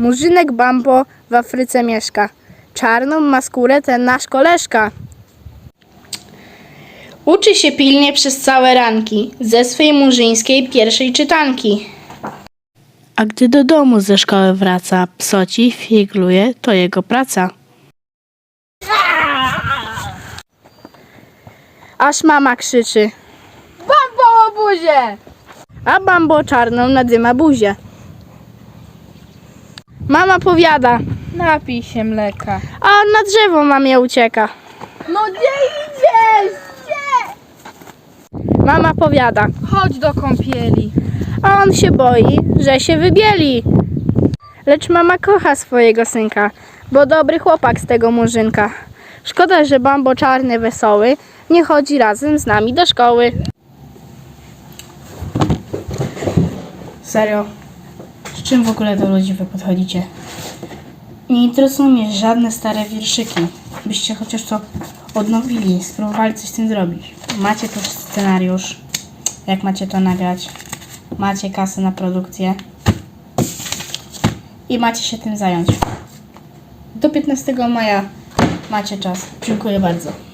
Murzynek Bambo w Afryce mieszka. Czarną ma skórę ten nasz koleżka. Uczy się pilnie przez całe ranki ze swej murzyńskiej pierwszej czytanki. A gdy do domu ze szkoły wraca, psoci figluje, to jego praca. Aż mama krzyczy, Bambo obuzie! a Bambo czarną nadyma buzię. Mama powiada, Napij się mleka. a on na drzewo mamie ucieka. No gdzie idziesz? Gdzie? Mama powiada, Chodź do kąpieli. a on się boi, że się wybieli. Lecz mama kocha swojego synka, bo dobry chłopak z tego murzynka. Szkoda, że Bambo czarny wesoły nie chodzi razem z nami do szkoły. Serio, czym w ogóle do ludzi wy podchodzicie? Nie interesują mnie żadne stare wierszyki. Byście chociaż to odnowili, spróbowali coś z tym zrobić. Macie tu scenariusz, jak macie to nagrać. Macie kasę na produkcję. I macie się tym zająć. Do 15 maja macie czas. Dziękuję bardzo.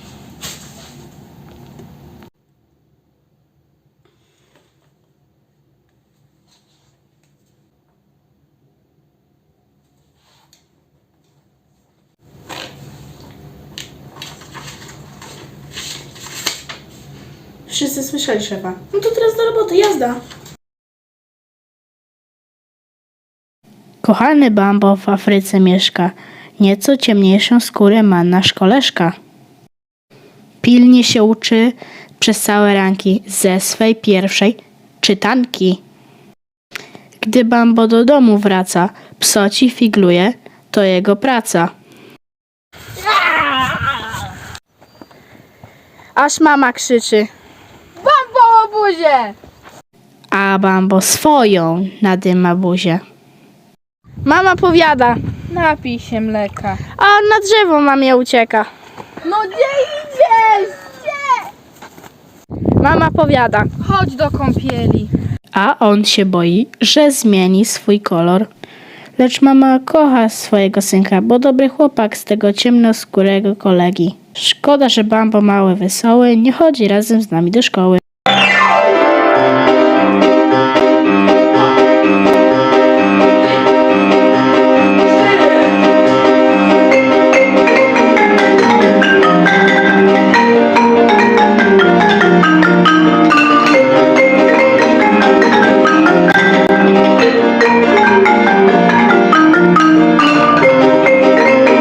Wszyscy słyszeli szefa. No to teraz do roboty, jazda. Kochany Bambo w Afryce mieszka. Nieco ciemniejszą skórę ma nasz koleżka. Pilnie się uczy przez całe ranki ze swej pierwszej czytanki. Gdy Bambo do domu wraca, psoci figluje, to jego praca. Aż mama krzyczy, Obuzie! a Bambo swoją nadyma buzię. Mama powiada, Napij się mleka. a on na drzewo mamie ucieka. No gdzie idziesz? Gdzie? Mama powiada, Chodź do kąpieli. a on się boi, że zmieni swój kolor. Lecz mama kocha swojego synka, bo dobry chłopak z tego ciemnoskórego kolegi. Szkoda, że Bambo mały wesoły nie chodzi razem z nami do szkoły.